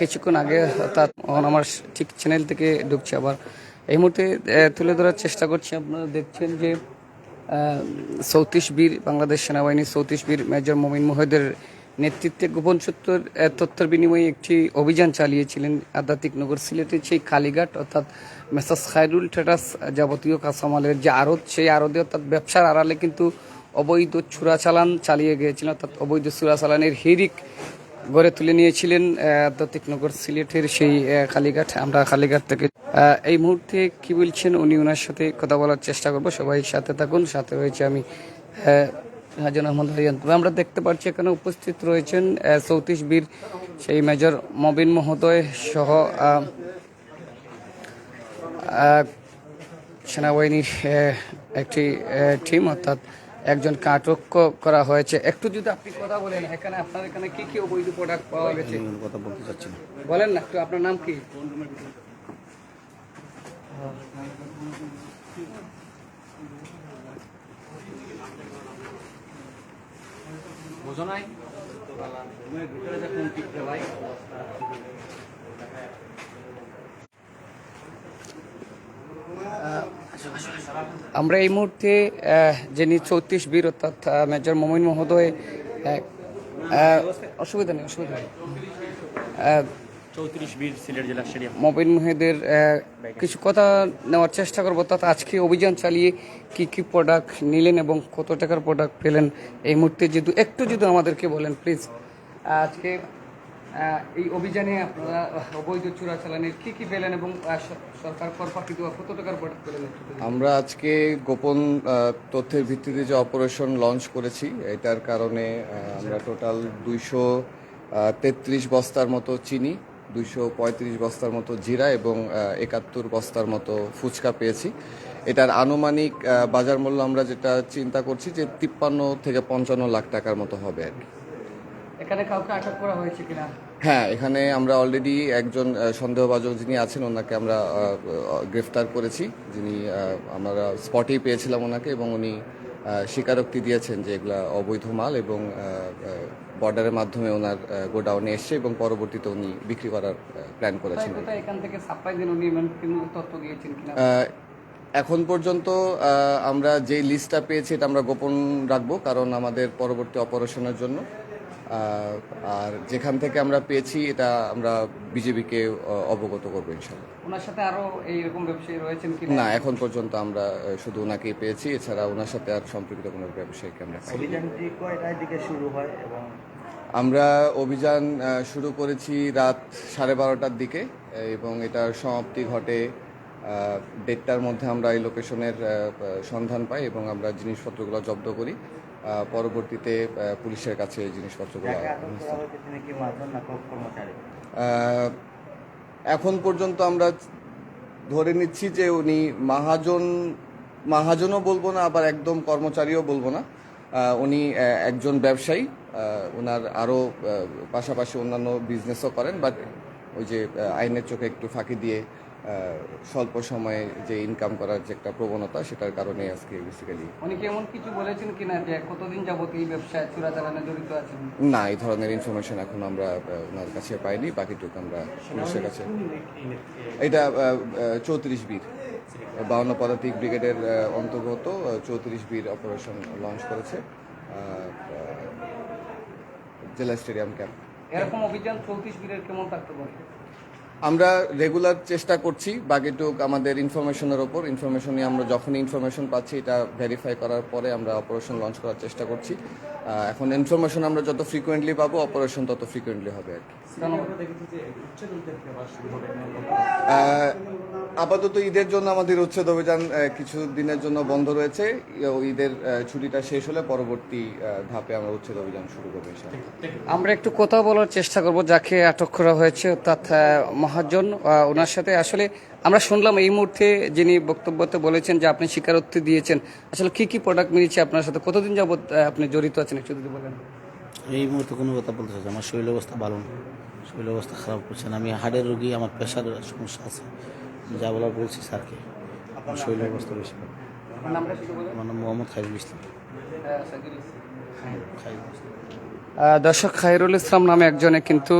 কিছুক্ষণ আগে অর্থাৎ আমার ঠিক চ্যানেল থেকে ঢুকছে। আবার এই মুহূর্তে তুলে ধরার চেষ্টা করছি। আপনারা দেখছেন যে চৌত্রিশ বীর বাংলাদেশ সেনাবাহিনীর চৌত্রিশ বীর মেজর মমিন মোহেদের নেতৃত্বে গোপন সূত্রের তথ্যের বিনিময়ে একটি অভিযান চালিয়েছিলেন আধ্যাত্মিক নগর সিলেটের সেই কালীঘাট, অর্থাৎ মেসাস খায়রুল ট্রেডার্স যাবতীয় কাঁচামালের যে আড়ত, সেই আড়তে অর্থাৎ ব্যবসার আড়ালে কিন্তু অবৈধ চোরাচালান চালিয়ে গিয়েছিলেন অর্থাৎ অবৈধ চোরাচালানের হিরিক গড়ে তুলে নিয়েছিলেন আহ, আধ্যাত্মিক নগর সিলেটের সেই কালীঘাট আমরা কালীঘাট থেকে এই মুহূর্তে কি বলছেন? উনি ওনার সাথে কথা বলার চেষ্টা করব। সবাই সাথে থাকুন। সাথে রয়েছে আমি হাজন আহমদ হারিয়ান তবে আমরা দেখতে পাচ্ছি এখানে উপস্থিত রয়েছেন চৌত্রিশ বীর সেই মেজর মবিন মহোদয় সহ সেনাবাহিনীর একটি টিম অর্থাৎ একজনকে আটক করা হয়েছে। একটু যদি আপনি কথা বলেন এখানে আপনার এখানে কি কি অবৈধ প্রোডাক্ট পাওয়া গেছে? কথা বলতে চাচ্ছি না। বলেন না একটু আপনার নাম কি? বোঝো নাই? ভিতরে যখন টিকতে ভাই। আমরা এই মুহূর্তে যিনি চৌত্রিশ বীর অর্থাৎ মেজর মমিন মহোদয় অসুবিধা নেই অসুবিধা নেই। মবিন মহিদের কিছু কথা নেওয়ার চেষ্টা করব। অর্থাৎ আজকে অভিযান চালিয়ে কি কি প্রোডাক্ট নিলেন এবং কত টাকার প্রোডাক্ট পেলেন এই মুহূর্তে যদি একটু যদি আমাদেরকে বলেন প্লিজ আজকে এই অভিযানে আপনারা অবৈধ চোরাচালানের কি কি পেলেন এবং সরকার কর ফাঁকি দেওয়া কত টাকার প্রোডাক্ট পেলেন আমরা আজকে গোপন তথ্যের ভিত্তিতে যে অপারেশন লঞ্চ করেছি এটার কারণে আমরা টোটাল দুইশো তেত্রিশ বস্তার মতো চিনি দুইশো পঁয়ত্রিশ বস্তার মতো জিরা এবং একাত্তর বস্তার মতো ফুচকা পেয়েছি। এটার আনুমানিক বাজার মূল্য আমরা যেটা চিন্তা করছি যে তিপ্পান্ন থেকে পঞ্চান্ন লাখ টাকার মতো হবে আর কি। এখানে কাউকে আটক করা হয়েছে কিনা? হ্যাঁ এখানে আমরা অলরেডি একজন আহ, সন্দেহভাজন যিনি আছেন ওনাকে আমরা গ্রেফতার করেছি। যিনি আমরা স্পটেই পেয়েছিলাম ওনাকে এবং উনি স্বীকারোক্তি দিয়েছেন যে এগুলা অবৈধ মাল এবং বর্ডারের মাধ্যমে ওনার গোডাউনে এসছে এবং পরবর্তীতে উনি বিক্রি করার প্ল্যান করেছেন। এখান থেকে সাপ্লাই দিন উনি? তথ্য দিয়েছেন এখন পর্যন্ত আমরা যে লিস্টটা পেয়েছি এটা আমরা গোপন রাখব কারণ আমাদের পরবর্তী অপারেশনের জন্য। আর যেখান থেকে আমরা পেয়েছি এটা আমরা বিজেপিকে অবগত করব ইনশাল্লাহ ওনার সাথে আরও এইরকম ব্যবসায়ী রয়েছেন কিনা না এখন পর্যন্ত আমরা শুধু ওনাকেই পেয়েছি। এছাড়া ওনার সাথে আর সম্পৃক্ত কোনো ব্যবসায়ীকে আমরা অভিযানটি কয়টার দিকে শুরু হয় এবং আমরা অভিযান শুরু করেছি রাত সাড়ে বারোটার দিকে এবং এটার সমাপ্তি ঘটে দেড়টার মধ্যে আমরা এই লোকেশনের সন্ধান পাই এবং আমরা জিনিসপত্রগুলো জব্দ করি। পরবর্তীতে পুলিশের কাছে এই জিনিসপত্রগুলো এখন পর্যন্ত আমরা ধরে নিচ্ছি যে উনি মহাজন মহাজনও বলব না আবার একদম কর্মচারীও বলব না। উনি একজন ব্যবসায়ী ওনার আরও পাশাপাশি অন্যান্য বিজনেসও করেন বাট ওই যে আইনের চোখে একটু ফাঁকি দিয়ে স্বল্প সময়ে যে ইনকাম করার যে একটা প্রবণতা সেটার কারণে আজকে বেসিক্যালি উনি কি এমন কিছু বলেছেন কিনা যে কতদিন যাবত এই ব্যবসায় চোরাচালানে জড়িত আছেন? না এই ধরনের ইনফরমেশন এখন আমরা ওনার কাছে পাইনি বাকিটুকু আমরা পুলিশের কাছে এটা চৌত্রিশ বীর বাউন্ন পদাতিক ব্রিগেডের অন্তর্গত চৌত্রিশ বীর অপারেশন লঞ্চ করেছে জেলা স্টেডিয়াম ক্যাম্প। এরকম অভিযান চৌত্রিশ বীরের কেমন থাকতে পারে? আমরা রেগুলার চেষ্টা করছি বাকিটুক আমাদের ইনফরমেশনের ওপর। ইনফরমেশন নিয়ে আমরা যখনই ইনফরমেশন পাচ্ছি এটা ভেরিফাই করার পরে আমরা অপারেশন লঞ্চ করার চেষ্টা করছি। এখন ইনফরমেশন আমরা যত ফ্রিকোয়েন্টলি পাবো অপারেশন তত ফ্রিকোয়েন্টলি হবে আর কি। আপাতত ঈদের জন্য আমাদের উচ্ছেদ অভিযান কিছু দিনের জন্য বন্ধ রয়েছে। ঈদের ছুটিটা শেষ হলে পরবর্তী ধাপে আমরা উচ্ছেদ অভিযান শুরু করব আমরা একটু কথা বলার চেষ্টা করব যাকে আটক করা হয়েছে অর্থাৎ মহাজন ওনার সাথে আসলে আমরা শুনলাম এই মুহূর্তে যিনি বক্তব্যতে বলেছেন যে আপনি স্বীকারোক্তি দিয়েছেন আসলে কি কি প্রোডাক্ট মিলেছে আপনার সাথে? কতদিন যাবত আহ, আপনি জড়িত আছেন একটু যদি বলেন? এই মুহূর্তে কোনো কথা বলতে চাচ্ছি আমার শরীর অবস্থা ভালো না। শরীর অবস্থা খারাপ করছেন আমি হার্টের রোগী আমার প্রেশারের সমস্যা আছে। যা বলার বলছি স্যারকে। আমার শরীর অবস্থা বেশি ভালো আমার নাম মোহাম্মদ খাইরুল ইসলাম। ইসলাম। খাইরুল ইসলাম। আহ, দর্শক খায়রুল ইসলাম নামে একজনে কিন্তু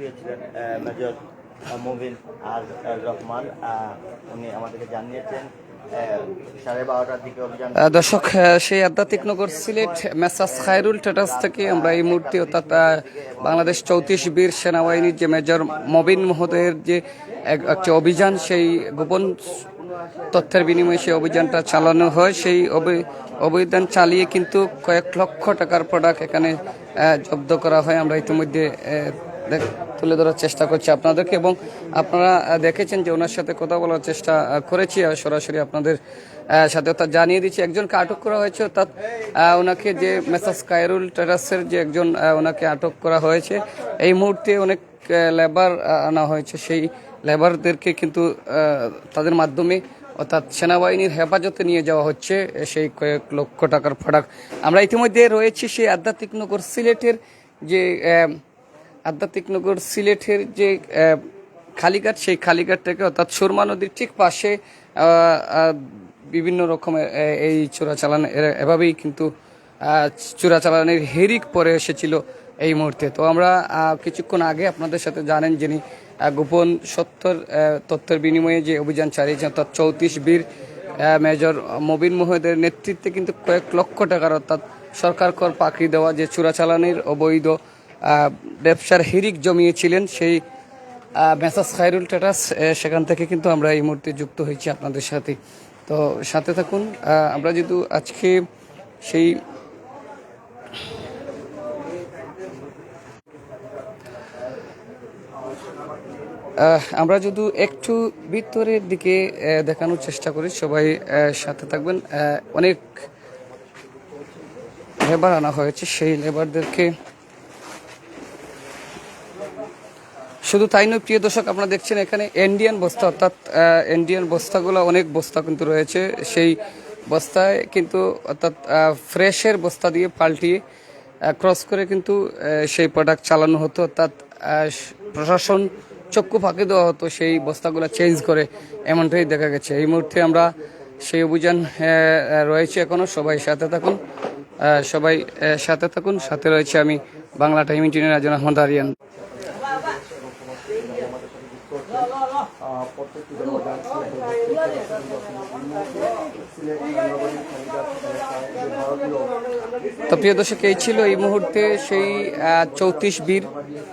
দিয়েছিলেন মেজর মুবিন আর রহমান উনি আমাদেরকে জানিয়েছেন দর্শক সেই আধ্যাত্মিক নগর সিলেট, মেসাস খায়রুল টেটাস থেকে আমরা এই মুহূর্তে অর্থাৎ বাংলাদেশ চৌত্রিশ বীর সেনাবাহিনীর যে মেজর মবিন মহোদয়ের যে এক- একটি অভিযান, সেই গোপন তথ্যের বিনিময়ে সেই অভিযানটা চালানো হয়। সেই অভি- অভিযান চালিয়ে কিন্তু কয়েক লক্ষ টাকার প্রোডাক্ট এখানে জব্দ করা হয়। আমরা ইতিমধ্যে তুলে ধরার চেষ্টা করছি আপনাদেরকে এবং আপনারা দেখেছেন যে ওনার সাথে কথা বলার চেষ্টা করেছি। আর সরাসরি আপনাদের সাথে অর্থাৎ জানিয়ে দিচ্ছি, একজনকে আটক করা হয়েছে, অর্থাৎ ওনাকে যে মেসাস কায়রুল টেরাসের যে একজন ওনাকে আটক করা হয়েছে, এই মুহূর্তে অনেক লেবার আনা হয়েছে। সেই লেবারদেরকে কিন্তু তাদের মাধ্যমে অর্থাৎ সেনাবাহিনীর হেফাজতে নিয়ে যাওয়া হচ্ছে, সেই কয়েক লক্ষ টাকার প্রোডাক্ট আমরা ইতিমধ্যে রয়েছি সেই আধ্যাত্মিক নগর সিলেটের যে আধ্যাত্মিক নগর সিলেটের যে খালিঘাট, সেই খালিঘাট থেকে অর্থাৎ সুরমা নদীর ঠিক পাশে বিভিন্ন রকমের এই চোরাচালান এভাবেই কিন্তু চোরাচালানের হেরিক পরে এসেছিল এই মুহূর্তে। তো আমরা কিছুক্ষণ আগে আপনাদের সাথে জানেন যিনি গোপন সত্তর তথ্যের বিনিময়ে যে অভিযান চালিয়েছেন, অর্থাৎ চৌত্রিশ বীর মেজর মবিন মোহেদের নেতৃত্বে কিন্তু কয়েক লক্ষ টাকার, অর্থাৎ সরকার কর পাকড়ি দেওয়া যে চোরাচালানের অবৈধ ব্যবসার হিরিক জমিয়েছিলেন সেই মেসাস খায়রুল টেটাস সেখান থেকে কিন্তু আমরা এই মুহূর্তে যুক্ত হয়েছি আপনাদের সাথে। তো সাথে থাকুন আমরা যেহেতু আজকে সেই আমরা যদি একটু ভিতরের দিকে দেখানোর চেষ্টা করি, সবাই সাথে থাকবেন। অনেক লেবার আনা হয়েছে, সেই লেবারদেরকে শুধু তাই নয়, প্রিয় দর্শক, আপনারা দেখছেন এখানে ইন্ডিয়ান বস্তা, অর্থাৎ ইন্ডিয়ান বস্তাগুলো, অনেক বস্তা কিন্তু রয়েছে। সেই বস্তায় কিন্তু, অর্থাৎ ফ্রেশের বস্তা দিয়ে পাল্টিয়ে ক্রস করে কিন্তু সেই প্রোডাক্ট চালানো হতো। অর্থাৎ প্রশাসন চক্ষু ফাঁকি দেওয়া হতো সেই বস্তাগুলো চেঞ্জ করে। এমনটাই দেখা গেছে। এই মুহূর্তে আমরা সেই অভিযান রয়েছে এখনও সবাই সাথে থাকুন। সবাই সাথে থাকুন। সাথে রয়েছে আমি, বাংলা টাইম ইন্টিনের রাজন আহমদ আরিয়ান। তো প্রিয় দর্শক, এই ছিল এই মুহূর্তে সেই চৌত্রিশ বীর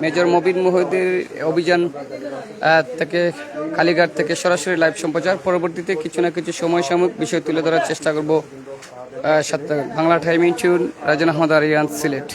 মেজর মবিন মোহিদের অভিযান থেকে কালীঘাট থেকে সরাসরি লাইভ সম্প্রচার। পরবর্তীতে কিছু না কিছু সময় সাময়িক বিষয় তুলে ধরার চেষ্টা করব Bangla time in tune Rajan Ahmad Ariyan Sylhet.